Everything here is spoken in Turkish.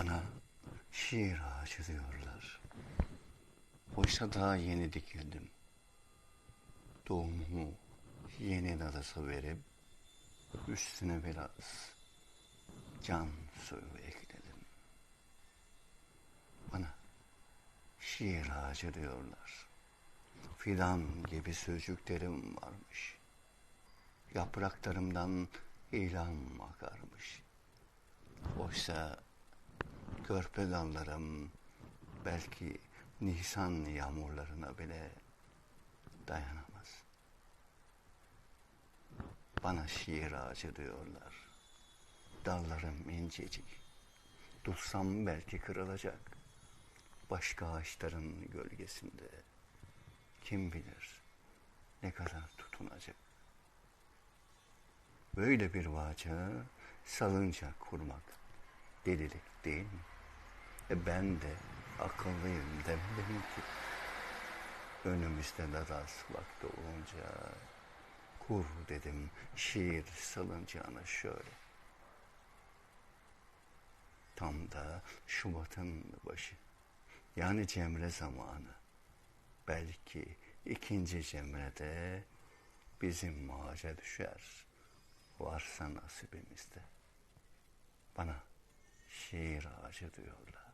Bana şiir ağacı diyorlar. Oysa daha yeni dikildim. Doğumumu yeni nadasa verip üstüne biraz can suyu ekledim. Bana şiir ağacı diyorlar. Fidan gibi sözcüklerim varmış. Yapraklarımdan ilan akarmış. Oysa körpe dallarım belki Nisan yağmurlarına bile dayanamaz. Bana şiir ağacı diyorlar. Dallarım incecik. Tutsam belki kırılacak. Başka ağaçların gölgesinde. Kim bilir ne kadar tutunacak. Böyle bir vaca salıncak kurmak delilik değil mi? E ben de akıllıyım demedim ki. Önümüzde Nadas vakti olunca kur dedim şiir salıncağına şöyle. Tam da Şubat'ın başı. Yani Cemre zamanı. Belki ikinci Cemre'de bizim ağaca düşer. Varsa nasibimizde. Bana şiir ağacı diyorlar.